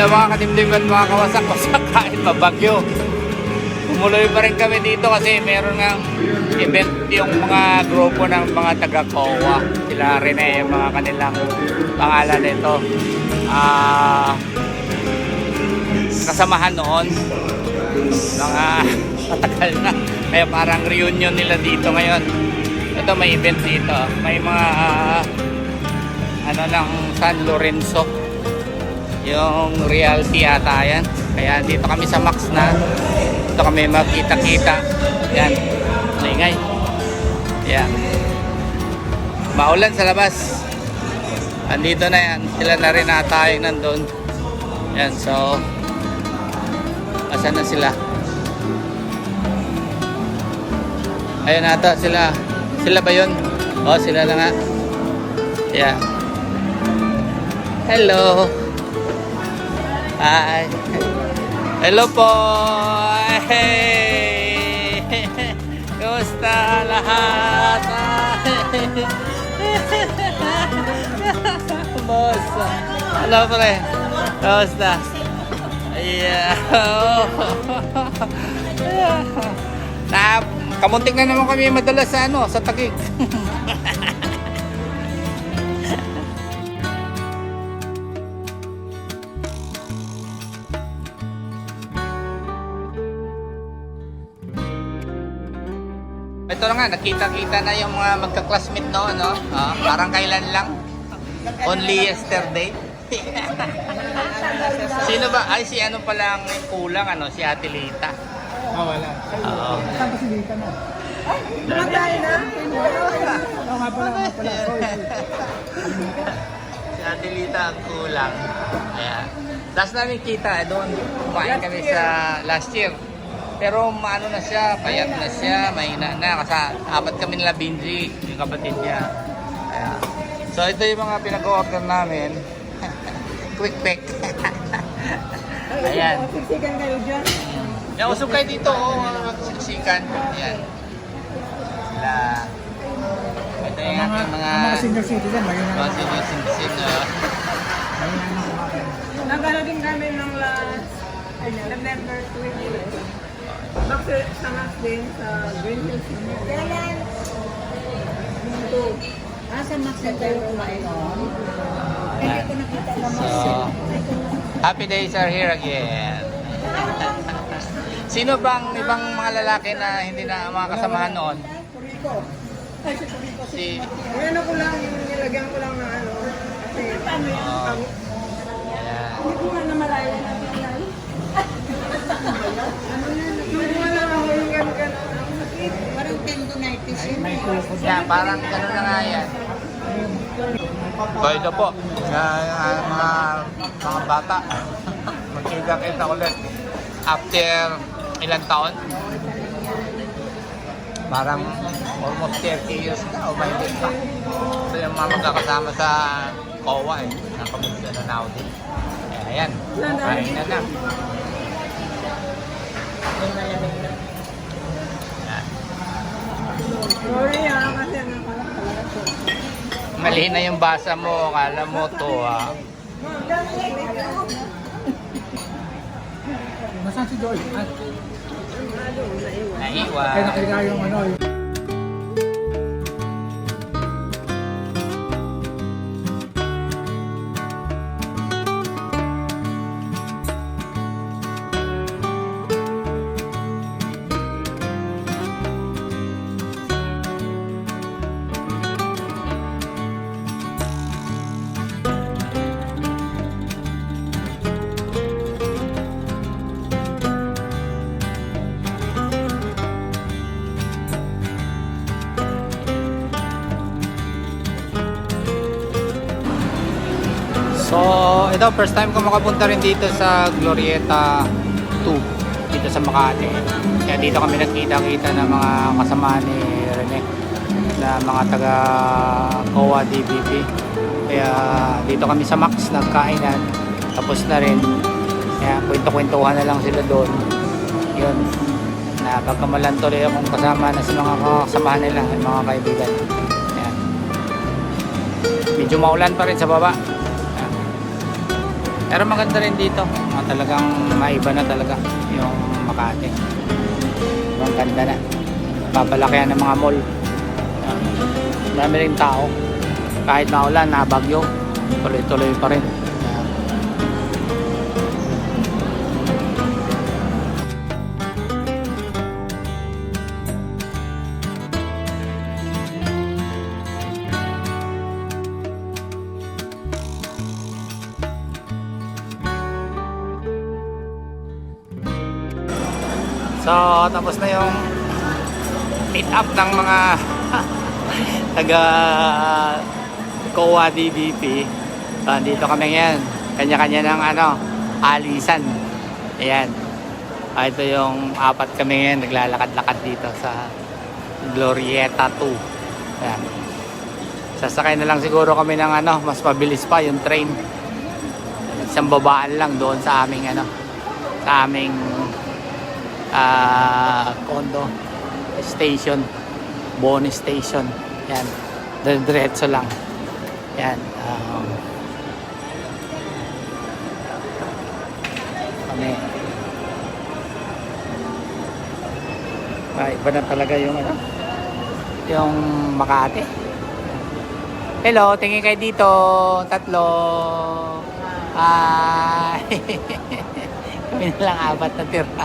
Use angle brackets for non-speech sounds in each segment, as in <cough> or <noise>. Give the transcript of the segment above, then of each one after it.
Hello mga kadimdim at mga kawasak-wasak kahit mabagyo. Tumuloy pa rin kami dito kasi meron nga event yung mga grupo ng mga taga-COA. Sila rin eh, yung mga kanilang pangalan nito. Ah, kasamahan noon. Mga <laughs> matagal na. Kaya parang reunion nila dito ngayon. Ito may event dito. May mga ah, ano ng San Lorenzo yung realty ata yan. Kaya dito kami sa Max na dito kami magkita-kita. Yan. Maingay. Yan. Maulan sa labas. Andito na yan. Sila na rin ata yung nandun. Yan so asan na sila? Ayun ata sila sila ba yun? oh sila na nga. Yeah hello Hi. Hello po. Hey. Kumusta lahat? Boss. Hello pre. Kumusta? Yeah. <laughs> na, kamuntik na naman kami madala sa ano, sa Taguig. <laughs> Ito na nga, nakita-kita na yung mga magka-classmate noon, no? Ah, parang kailan lang. Only yesterday. <laughs> Sino ba? Ay, si ano pala ang kulang, ano? Si Ate Lita. Ah, wala. Oo. Saan ba si Lita na? Matay na. Oo nga pala, nga pala. <laughs> Si Ate Lita ang kulang. Ayan. Last namin kita, eh, doon. Kumain kami sa last year. Pero maano na siya, payat na siya, mahina na. Kasi apat kami nila Binji, yung kapatid niya. Ayan. So ito yung mga pinag-order namin. <laughs> Quick pick. <laughs> Ayan. Siksikan kayo dyan. Yung usog kayo dito, oh, magsiksikan. Ayan. Sila. Ito yung mga Ang mga senior citizen, may mga na senior citizen. oh. Nagano din kami ng last ano, November 20. Back sa, sa Max din sa Green Hills. Kailan? Ito. Ah, sa Max na tayo kumain. Ayan. So, happy days are here again. Sino bang ibang mga lalaki na hindi na mga kasamahan noon? Rico. Ay, si Rico. Si Ngayon ako lang, yung nilagyan ko lang na ano. Kasi, paano. Pang- Ayan. Hindi ko nga namalaya na yan. <laughs> Ano yan? Hindi mo lang ako yung gano'n Ang sakit. Parang tendonitis yun. May tukod. Yeah, parang gano'n na nga yan. So ito po, uh, mga, mga bata, <laughs> magkita-kita ulit after ilang taon. Parang almost 30 years na o may pa. So yung mga magkakasama sa COA eh, ng Komisyon na Naudi. Eh, ayan, kain na na. Ayan. Sorry ah, kasi nakalak talaga po. Mali na yung basa mo, akala mo to ah. Nasaan si Joy? Ah, kaya Naiwan. nakilala yung ano, yung... So, ito first time ko makapunta rin dito sa Glorieta 2 dito sa Makati. Kaya dito kami nagkita-kita ng mga kasama ni Rene na mga taga COA DBP. Kaya dito kami sa Max nagkainan. Tapos na rin. Kaya kwento-kwentuhan na lang sila doon. Yun. Na pagkamalan tuloy akong kasama na sa mga kasamahan nila, mga kaibigan. Ayan. Medyo maulan pa rin sa baba. Pero maganda rin dito. Ah, talagang maiba na talaga yung Makati. Ang ganda na. Papalakihan ng mga mall. Marami rin tao. Kahit maulan, nabagyo. Tuloy-tuloy pa rin. So, tapos na yung meet up ng mga <laughs> taga COA DDP. So, dito kami ngayon. Kanya-kanya ng ano, alisan. Ayan. Ah, ito yung apat kami ngayon naglalakad-lakad dito sa Glorieta 2. Ayan. Sasakay na lang siguro kami ng ano, mas mabilis pa yung train. Isang babaan lang doon sa aming ano, sa aming ah condo. Station. Bonus station. Yan. Diretso lang. Yan um, kami. Ah, iba na talaga yung ano yung Makati. Hello tingin kayo dito tatlo. Hi <laughs> kami na lang apat na tira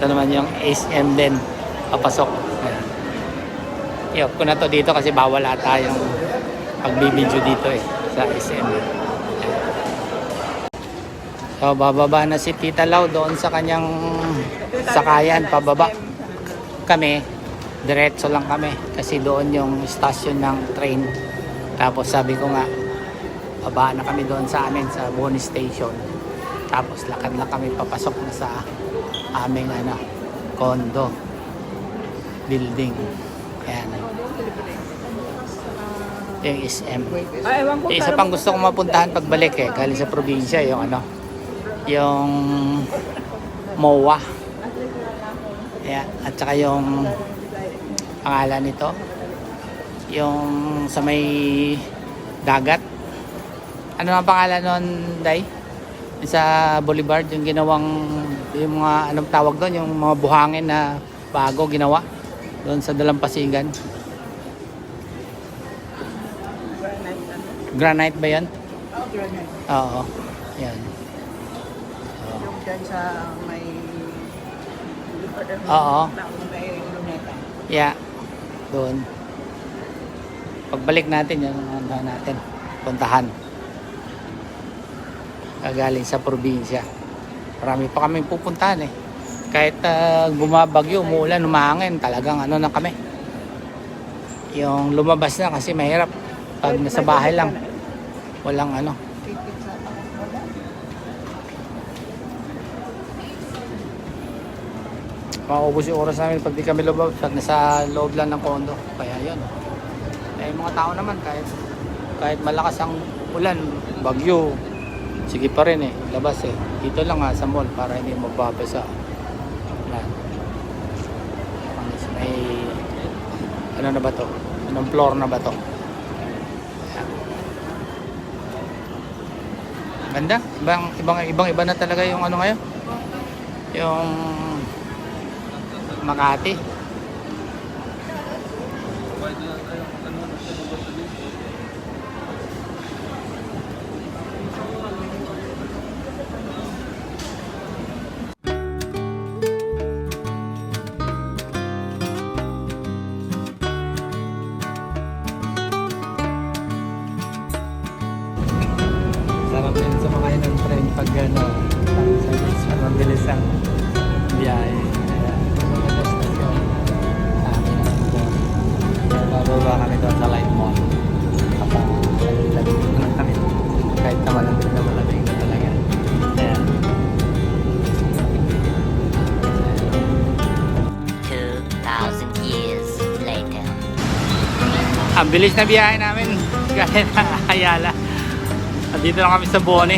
Ito naman yung SM din. Papasok. I-off ko na to dito kasi bawal ata yung pagbibideo dito eh sa SM. So bababa na si Tita Lau doon sa kanyang sakayan pababa. Kami diretso lang kami kasi doon yung station ng train. Tapos sabi ko nga baba na kami doon sa amin sa bonus station. Tapos lakad lang kami papasok na sa aming ano, condo building. Ayan. Yung SM. Ay, ewan ko. Yung isa pang gusto kong mapuntahan pagbalik eh, galing sa probinsya, yung ano, yung MOA. Ayan. At saka yung pangalan nito, yung sa may dagat. Ano ang pangalan nun, Day? Sa Boulevard, yung ginawang, yung mga, anong tawag doon, yung mga buhangin na bago ginawa doon sa Dalampasigan. Granite ba yan? Oo. Yan. Yung dyan sa may... Oo. May luneta. Yeah. Doon. Pagbalik natin yung ano natin. Puntahan. Kagaling sa probinsya. Marami pa kaming pupuntahan eh. Kahit uh, bumabagyo, umuulan, umahangin, talagang ano na kami. Yung lumabas na kasi mahirap. Pag nasa bahay lang, walang ano. Maubos yung oras namin pag di kami lumabas pag nasa loob lang ng kondo. Kaya yun. Eh, mga tao naman kahit kahit malakas ang ulan, bagyo, sige pa rin eh, labas eh. Dito lang nga sa mall para hindi mababasa. Ang May ano na ba to? Anong floor na ba to? Ganda. Ibang ibang ibang iba na talaga yung ano ngayon. Yung Makati. Bilis na biyahe namin. <laughs> Gaya na Ayala. Andito lang kami sa Bone.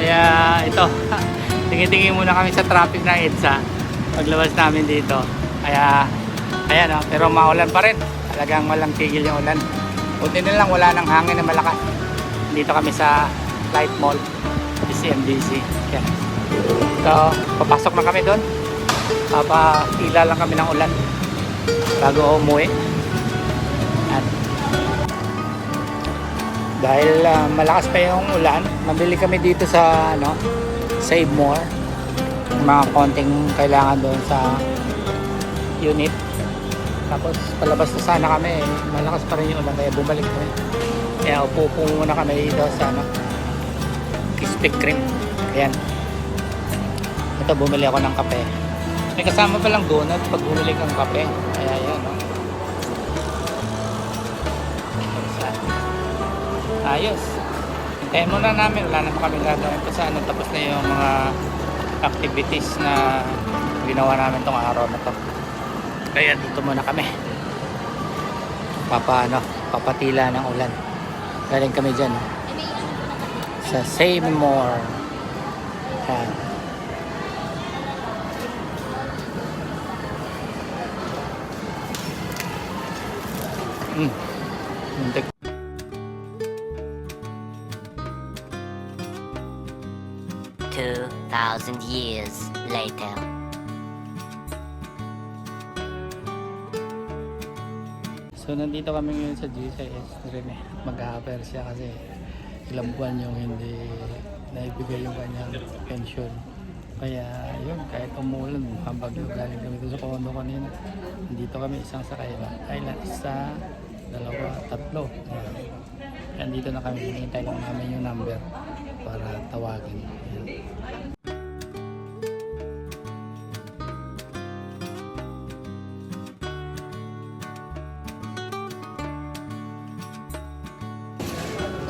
Kaya ito, <laughs> tingin-tingin muna kami sa traffic ng EDSA paglabas namin dito. Kaya, ayan oh, pero maulan pa rin. Talagang walang tigil yung ulan. Buti na lang wala nang hangin na malakas. Dito kami sa Light Mall, CMDC. Yan. So, papasok na kami doon. Papahila lang kami ng ulan bago umuwi. Dahil ah, malakas pa yung ulan, mabili kami dito sa ano, Save More. Mga konting kailangan doon sa unit. Tapos palabas na sana kami, eh. malakas pa rin yung ulan kaya bumalik kami. Kaya upo po muna kami dito sa ano, Krispy Kreme. Ayan. Ito bumili ako ng kape. May kasama pa lang donut pag bumili kang kape. Ayos. Hintayin muna namin. Wala na pa kami gagawin pa sa ano. Tapos na yung mga activities na ginawa namin tong araw na to. Kaya dito muna kami. Papa, ano, papatila ng ulan. Galing kami dyan. Sa More. Yan. Mm. Muntik. Thousand years later. So nandito kami ngayon sa GCS rin eh. Mag-a-offer siya kasi ilang buwan yung hindi naibigay yung kanyang pension. Kaya yun, kahit umulan, mukhang bagyo galing kami sa condo kanina. Dito kami isang sakay na. Island, isa, dalawa, tatlo. Ayan. Nandito na kami, hinihintay lang namin yung number para tawagin. Ayan.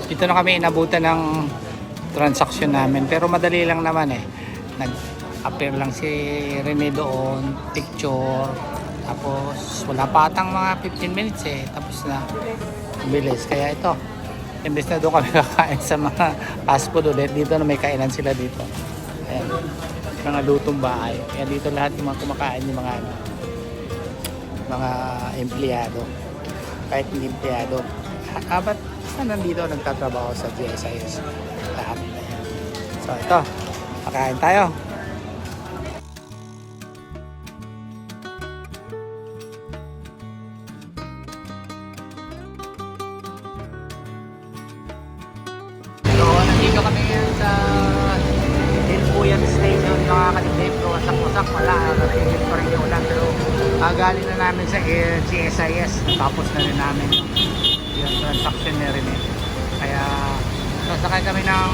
Dito na kami inabutan ng transaction namin. Pero madali lang naman eh. Nag-appear lang si Rene doon, picture. Tapos wala pa atang mga 15 minutes eh. Tapos na bilis. Kaya ito, imbes na doon kami <laughs> kakain sa mga fast food. Dito na may kainan sila dito. Ayan. Mga lutong bahay. Kaya dito lahat yung mga kumakain yung mga ano, mga empleyado. Kahit hindi empleyado. Ah, basta nandito nagtatrabaho sa GSIS lahat. So ito, pakain tayo. So, nandito kami ngayon sa Dilpuyan Station, nakakadibdib ko sa Pusak, wala, narinig pa rin yung pero ah, galing na namin sa GSIS, natapos na rin namin yung transaction na rin eh. Kaya, sasakay kami ng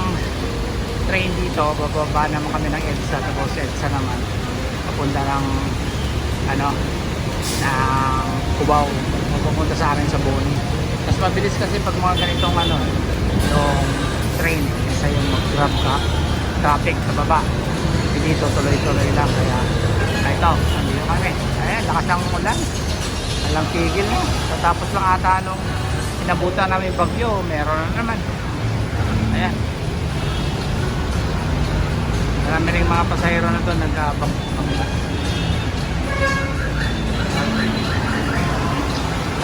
train dito, bababa naman kami ng EDSA, tapos EDSA naman, papunta ng, ano, ng Cubao, papunta sa amin sa Boni. Mas mabilis kasi pag mga ganitong ano, yung train, isa yung mag-grab ka, traffic sa baba. Hindi dito, tuloy-tuloy lang. Kaya, ito, nandito kami. Ayan, lakas ng ulan. Walang tigil na. Tatapos lang ata nung inabutan namin bagyo, meron na naman. Ayan. Marami rin mga pasahero na doon nag-abang.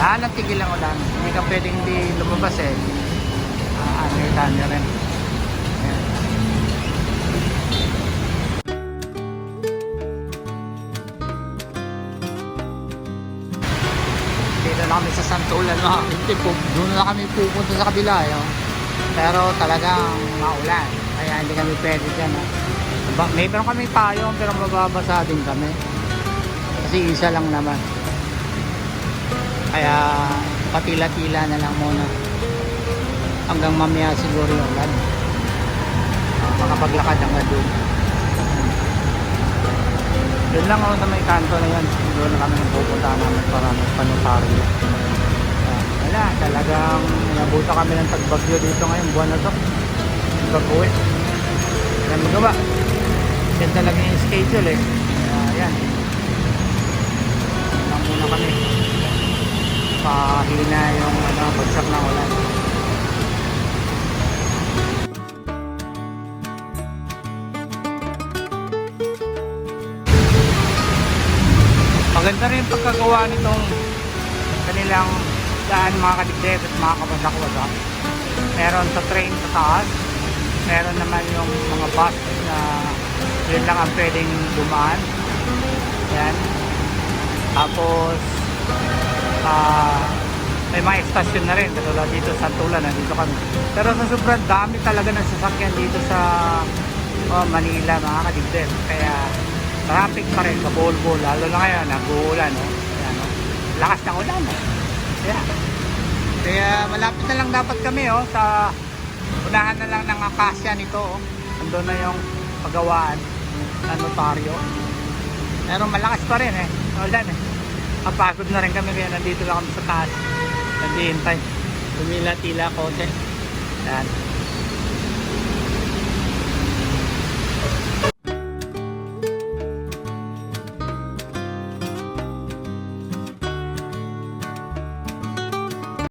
Lahat ng tigil ang ulan. Hindi ka pwedeng di lumabas eh. Ah, yung dami rin. Na kami sa Santulan mga hindi po. Doon na kami pupunta sa kabila. Yun. Pero talagang maulan. Kaya hindi kami pwede dyan. Ba- May meron kami payong pero mababasa din kami. Kasi isa lang naman. Kaya patila-tila na lang muna. Hanggang mamaya siguro yung ulan. Makapaglakad hanggang doon. Yun lang ako na may kanto na yan. Doon na kami pupunta namin para magpanotaryo. Uh, wala, talagang nabuta kami ng tagbagyo dito ngayon. Buwan na to. Pag-uwi. Yan magawa. Yan talaga yung schedule eh. Kaya yan. Lang muna kami. Pahina yung ano, bagsak ng ulan. Maganda rin pagkagawa nitong kanilang daan mga kadigdeb at mga kabasak-wasak. Meron sa train sa taas. Meron naman yung mga bus na yun lang ang pwedeng dumaan. Yan. Tapos, ah, may mga estasyon na rin. Katulad dito sa Tulan, nandito kami. Pero sa sobrang dami talaga ng sasakyan dito sa oh, Manila, mga kadigdeb. Kaya, traffic pa rin, kabulbol. Lalo na ngayon, nag-uulan. Oh. Yan, oh. Lakas ng ulan. Oh. Kaya, kaya malapit na lang dapat kami oh, sa unahan na lang ng akasya nito. Oh. Ando na yung pagawaan ng notaryo. Pero malakas pa rin eh. Ulan eh. Kapagod na rin kami kaya nandito lang kami sa taas. Naghihintay. Tumila-tila konti. Yan.